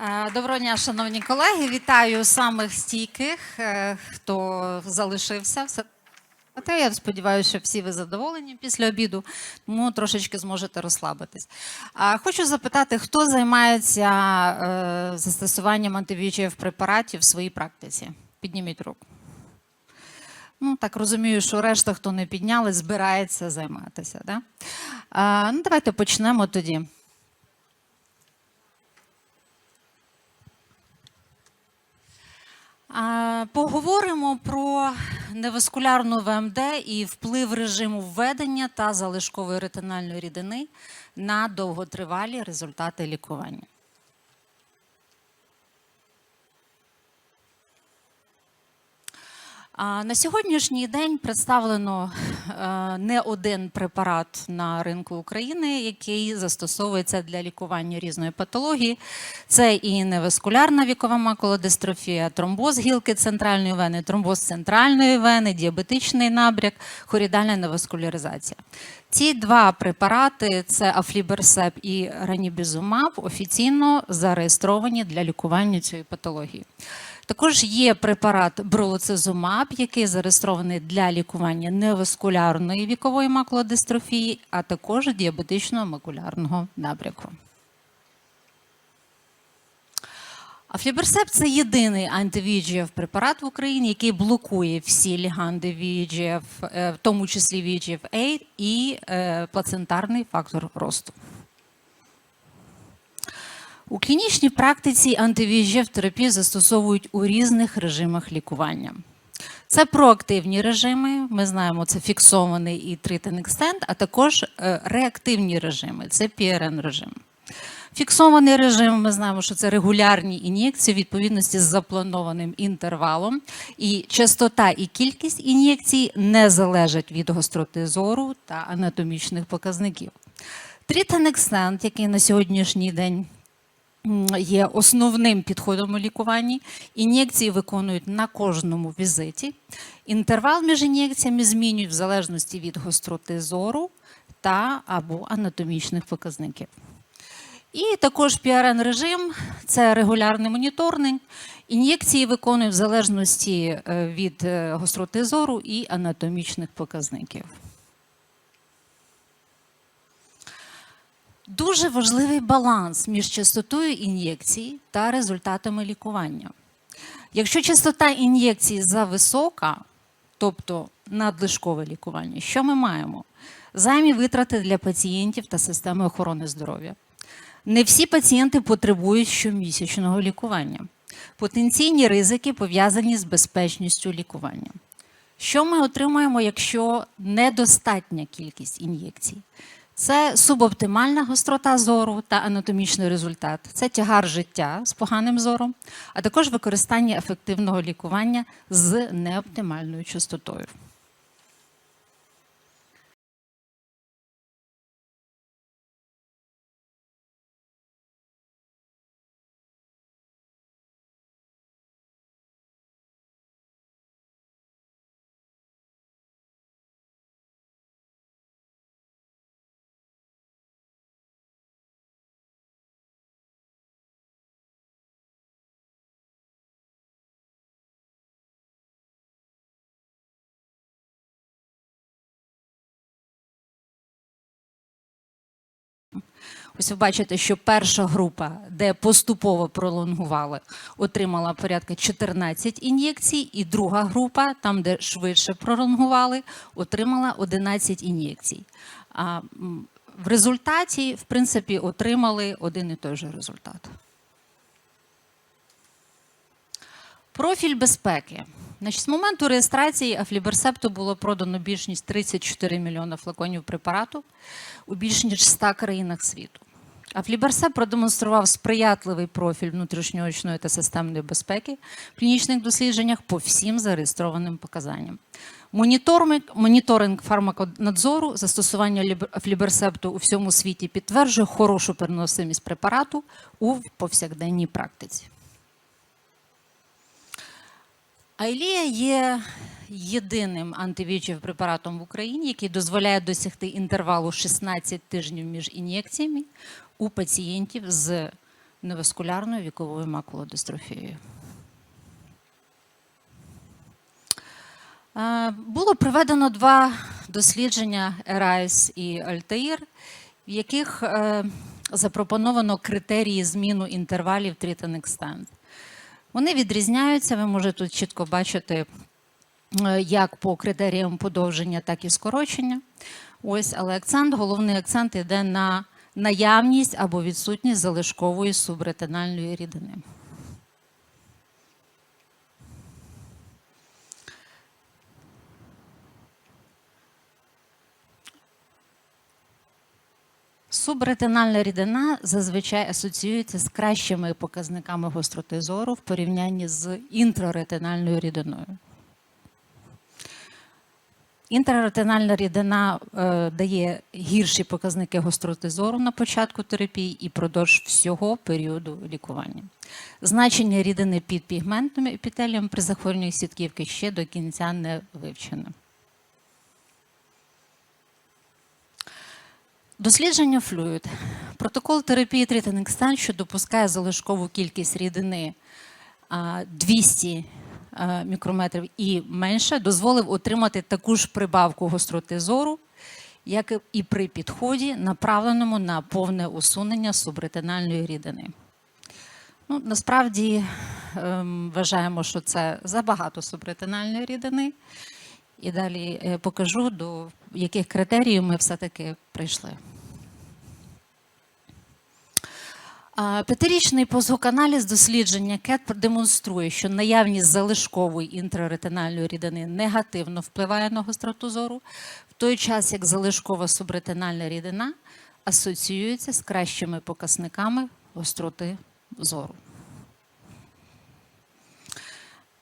Е, Доброго дня, шановні колеги. Вітаю самих стійких, е, хто залишився. Те, я сподіваюся, що всі ви задоволені після обіду, тому трошечки зможете розслабитись. Хочу запитати, хто займається е, застосуванням антивіжів препаратів в своїй практиці? Підніміть руку. Ну, так розумію, що решта, хто не підняли, збирається займатися. Да? А, ну, давайте почнемо тоді. Поговоримо про неваскулярну ВМД і вплив режиму введення та залишкової ретинальної рідини на довготривалі результати лікування. На сьогоднішній день представлено е, не один препарат на ринку України, який застосовується для лікування різної патології. Це і неваскулярна вікова макулодистрофія, тромбоз гілки центральної вени, тромбоз центральної вени, діабетичний набряк, хорідальна неваскуляризація. Ці два препарати це афліберсеп і ранібізумаб, офіційно зареєстровані для лікування цієї патології. Також є препарат бролоцизумаб, який зареєстрований для лікування неваскулярної вікової макулодистрофії, а також діабетичного макулярного набряку. Афліберсеп це єдиний анти-VEGF препарат в Україні, який блокує всі ліганди VEGF, е, в тому числі VEGF-A і е, плацентарний фактор росту. У клінічній практиці антивіжів терапію застосовують у різних режимах лікування. Це проактивні режими, ми знаємо, це фіксований і тритинг стенд, а також е, реактивні режими, це PRN режим. Фіксований режим, ми знаємо, що це регулярні ін'єкції у відповідності з запланованим інтервалом, і частота і кількість ін'єкцій не залежать від гостроти зору та анатомічних показників. Тританексент, який на сьогоднішній день є основним підходом у лікуванні. Ін'єкції виконують на кожному візиті. Інтервал між ін'єкціями змінюють в залежності від гостроти зору та або анатомічних показників. І також PRN режим це регулярний моніторинг. Ін'єкції виконують в залежності е, від е, гостроти зору і анатомічних показників. Дуже важливий баланс між частотою ін'єкцій та результатами лікування. Якщо частота ін'єкцій зависока, тобто надлишкове лікування, що ми маємо? Займі витрати для пацієнтів та системи охорони здоров'я. Не всі пацієнти потребують щомісячного лікування. Потенційні ризики пов'язані з безпечністю лікування. Що ми отримаємо, якщо недостатня кількість ін'єкцій? Це субоптимальна гострота зору та анатомічний результат. Це тягар життя з поганим зором, а також використання ефективного лікування з неоптимальною частотою. Ось ви бачите, що перша група, де поступово пролонгували, отримала порядка 14 ін'єкцій, і друга група, там, де швидше пролонгували, отримала 11 ін'єкцій. А в результаті, в принципі, отримали один і той же результат. Профіль безпеки. Значить, з моменту реєстрації Афліберсепту було продано більш ніж 34 мільйони флаконів препарату у більш ніж 100 країнах світу. Афліберсеп продемонстрував сприятливий профіль внутрішньоочної та системної безпеки в клінічних дослідженнях по всім зареєстрованим показанням. Моніторинг, фармаконадзору, застосування ліб- афліберсепту у всьому світі підтверджує хорошу переносимість препарату у повсякденній практиці. Айлія є єдиним антивіжів препаратом в Україні, який дозволяє досягти інтервалу 16 тижнів між ін'єкціями у пацієнтів з неваскулярною віковою макулодистрофією. Е, Було проведено два дослідження ERISE і Altair, в яких е, запропоновано критерії зміну інтервалів treat and extend. Вони відрізняються, ви можете тут чітко бачити, е, як по критеріям подовження, так і скорочення. Ось, але акцент, головний акцент йде на наявність або відсутність залишкової субретинальної рідини. Субретинальна рідина зазвичай асоціюється з кращими показниками гостроти зору в порівнянні з інтраретинальною рідиною. Інтраретинальна рідина е, дає гірші показники гостроти зору на початку терапії і продовж всього періоду лікування. Значення рідини під пігментним епітелієм при захворюванні сітківки ще до кінця не вивчено. Дослідження флюїд. Протокол терапії Тритенекстан, що допускає залишкову кількість рідини 200 мікрометрів і менше, дозволив отримати таку ж прибавку гостроти зору, як і при підході, направленому на повне усунення субретинальної рідини. Ну, насправді ем, вважаємо, що це забагато субретинальної рідини. І далі е, покажу, до яких критеріїв ми все-таки прийшли. А, П'ятирічний позвуканаліз дослідження КЕТ продемонструє, що наявність залишкової інтраретинальної рідини негативно впливає на гостроту зору, в той час як залишкова субретинальна рідина асоціюється з кращими показниками гостроти зору.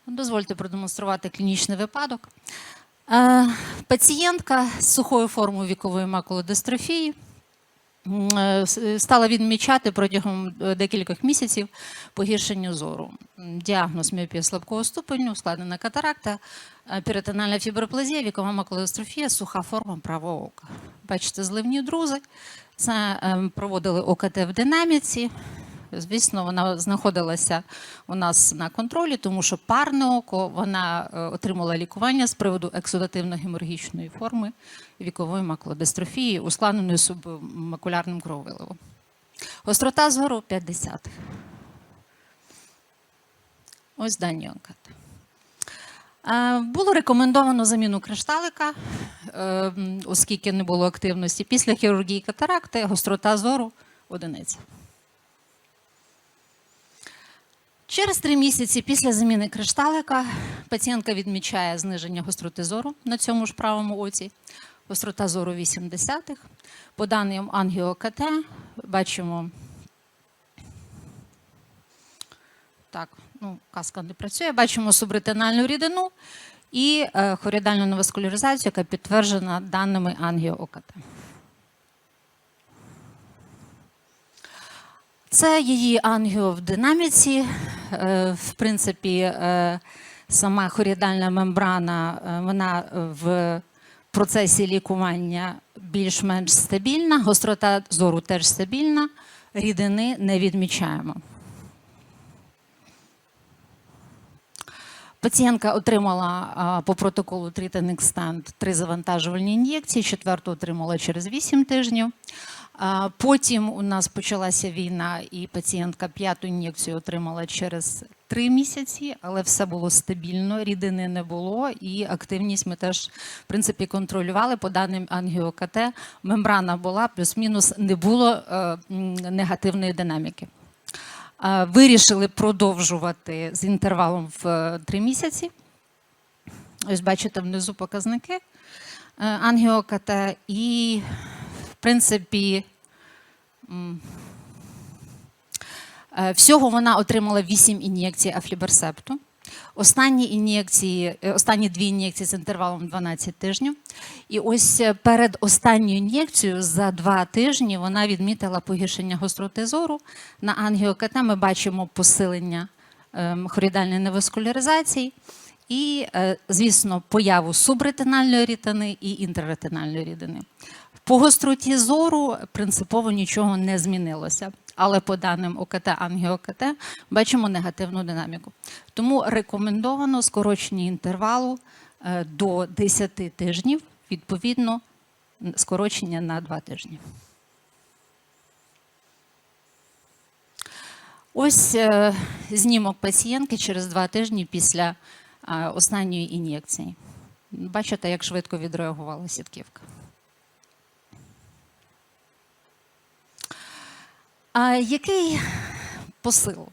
Дозвольте продемонструвати клінічний випадок. Е, Пацієнтка з сухою формою вікової макулодистрофії стала відмічати протягом е, декількох місяців погіршення зору. Діагноз міопія слабкого ступеню, ускладнена катаракта, е, перитональна фіброплазія, вікова макулодистрофія, суха форма правого ока. Бачите, зливні друзи. Це ем, проводили ОКТ в динаміці. Звісно, вона знаходилася у нас на контролі, тому що парне око вона е, отримала лікування з приводу ексудативно-геморгічної форми вікової макулодистрофії, ускладненої субмакулярним крововиливом. Гострота зору 50. Ось дані анкети. Е, Було рекомендовано заміну кришталика, е, оскільки не було активності. Після хірургії катаракти гострота зору одиниця. Через три місяці після заміни кришталика пацієнтка відмічає зниження гостроти зору на цьому ж правому оці. Гострота зору 80-х. По даним ангіо-КТ бачимо. Так, ну, каска не працює. Бачимо субретинальну рідину і е, хорідальну неваскуляризацію, яка підтверджена даними ангіо-ОКТ. Це її ангіо в динаміці. Е, В принципі, е, сама хорідальна мембрана, е, вона в процесі лікування більш-менш стабільна, гострота зору теж стабільна, рідини не відмічаємо. Пацієнтка отримала по протоколу Treat стенд три завантажувальні ін'єкції, четверту отримала через 8 тижнів. Потім у нас почалася війна, і пацієнтка п'яту ін'єкцію отримала через 3 місяці, але все було стабільно, рідини не було, і активність ми теж в принципі контролювали по даним ангіокт. Мембрана була, плюс-мінус не було е, негативної динаміки. Вирішили продовжувати з інтервалом в е, три місяці. Ось бачите внизу показники е, ангіокат. І, в принципі, всього вона отримала 8 ін'єкцій афліберсепту. Останні ін'єкції, е, останні дві ін'єкції з інтервалом 12 тижнів. І ось е, перед останньою ін'єкцією за два тижні вона відмітила погіршення гостроти зору. На ангіокт ми бачимо посилення ем, хорідальної неваскуляризації і, е, звісно, появу субретинальної рідини і інтраретинальної рідини. По гостроті зору принципово нічого не змінилося. але по даним ОКТ, ангіокт, бачимо негативну динаміку. Тому рекомендовано скорочення інтервалу е, до 10 тижнів, відповідно, скорочення на 2 тижні. Ось е, знімок пацієнтки через 2 тижні після е, останньої ін'єкції. Бачите, як швидко відреагувала сітківка. А який посил?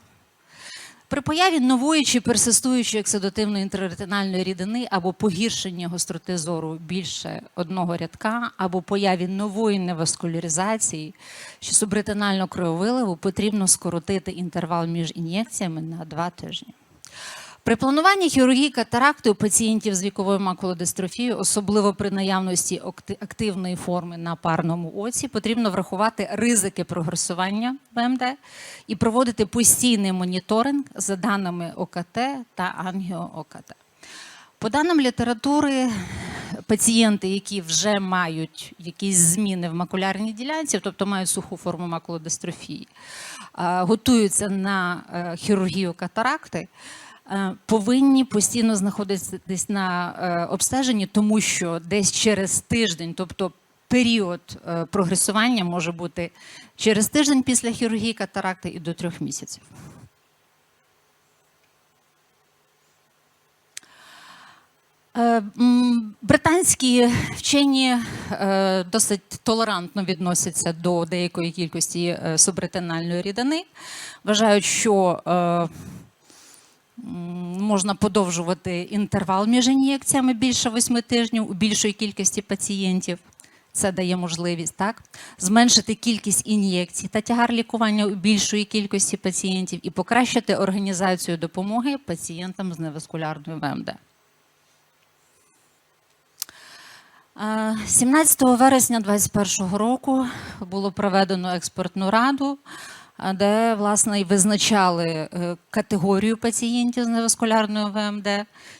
При появі нової чи персистуючої ексидотивної інтраретинальної рідини або погіршення гостроти зору більше одного рядка, або появі нової неваскуляризації чи субретинального крововиливу потрібно скоротити інтервал між ін'єкціями на 2 тижні. При плануванні хірургії катаракти у пацієнтів з віковою макулодистрофією, особливо при наявності активної форми на парному оці, потрібно врахувати ризики прогресування ВМД і проводити постійний моніторинг за даними ОКТ та ангіо-ОКТ. По даним літератури, пацієнти, які вже мають якісь зміни в макулярній ділянці, тобто мають суху форму макулодистрофії, готуються на е, хірургію катаракти, повинні постійно знаходитися на е, обстеженні, тому що десь через тиждень, тобто період е, прогресування може бути через тиждень після хірургії катаракти і до трьох місяців. Е, Британські вчені е, досить толерантно відносяться до деякої кількості е, субретинальної рідини. Вважають, що е, можна подовжувати інтервал між ін'єкціями більше 8 тижнів у більшої кількості пацієнтів. Це дає можливість так зменшити кількість ін'єкцій та тягар лікування у більшої кількості пацієнтів і покращити організацію допомоги пацієнтам з неваскулярною ВМД. Е, 17 вересня 2021 року було проведено експертну раду, е, де власне визначали е, категорію пацієнтів з неваскулярною ВМД,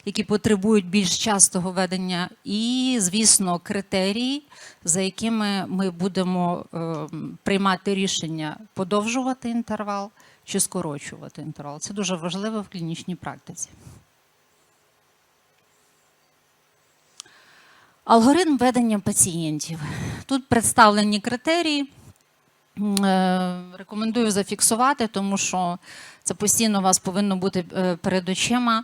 які потребують більш частого ведення, і, звісно, критерії, за якими ми будемо е, приймати рішення подовжувати інтервал чи скорочувати інтервал. Це дуже важливо в клінічній практиці. Алгоритм ведення пацієнтів. Тут представлені критерії. Е, Рекомендую зафіксувати, тому що це постійно у вас повинно бути е, перед очима.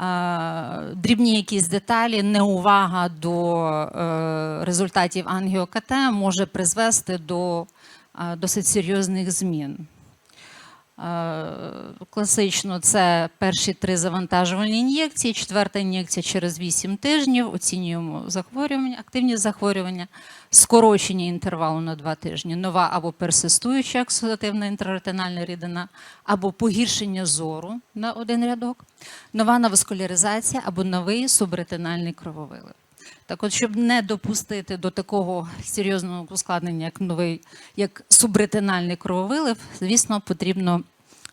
Е, Дрібні якісь деталі, неувага до результатів ангіокт може призвести до досить серйозних змін. Класично це перші три завантажувальні ін'єкції, четверта ін'єкція через 8 тижнів. Оцінюємо захворювання, активні захворювання, скорочення інтервалу на 2 тижні, нова або персистуюча оксидативна інтраретинальна рідина, або погіршення зору на один рядок, нова наваскуляризація або новий субретинальний крововилив. Так от, щоб не допустити до такого серйозного ускладнення, як новий, як субретинальний крововилив, звісно, потрібно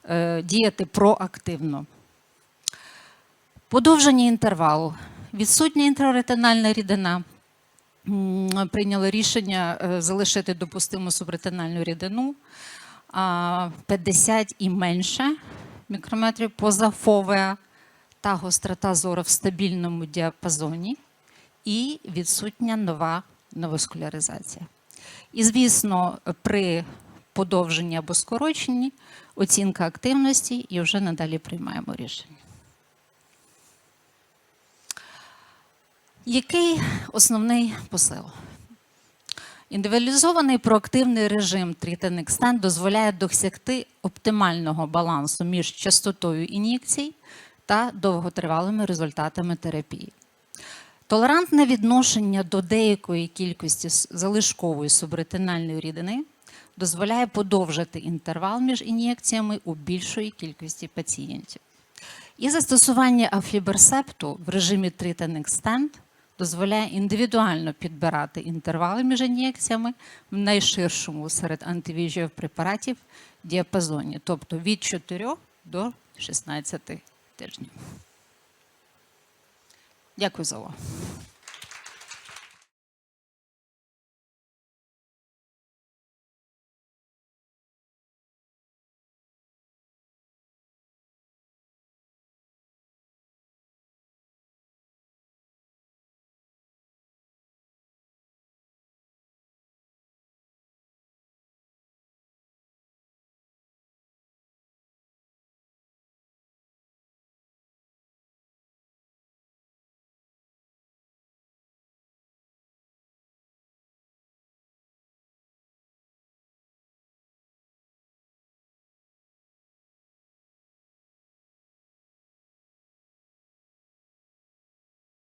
е, діяти проактивно. Подовження інтервалу. Відсутня інтраретинальна рідина. Прийняли рішення е, залишити допустиму субретинальну рідину 50 і менше мікрометрів поза фовеа та гострота зору в стабільному діапазоні і відсутня нова новоскуляризація. І, звісно, при подовженні або скороченні оцінка активності і вже надалі приймаємо рішення. Який основний посил? Індивідуалізований проактивний режим Treat Extend дозволяє досягти оптимального балансу між частотою ін'єкцій та довготривалими результатами терапії. Толерантне відношення до деякої кількості залишкової субретинальної рідини дозволяє подовжити інтервал між ін'єкціями у більшої кількості пацієнтів. І застосування афіберсепту в режимі Treat and Extend дозволяє індивідуально підбирати інтервали між ін'єкціями в найширшому серед антивіжів препаратів діапазоні, тобто від 4 до 16 тижнів. Дякую за увагу.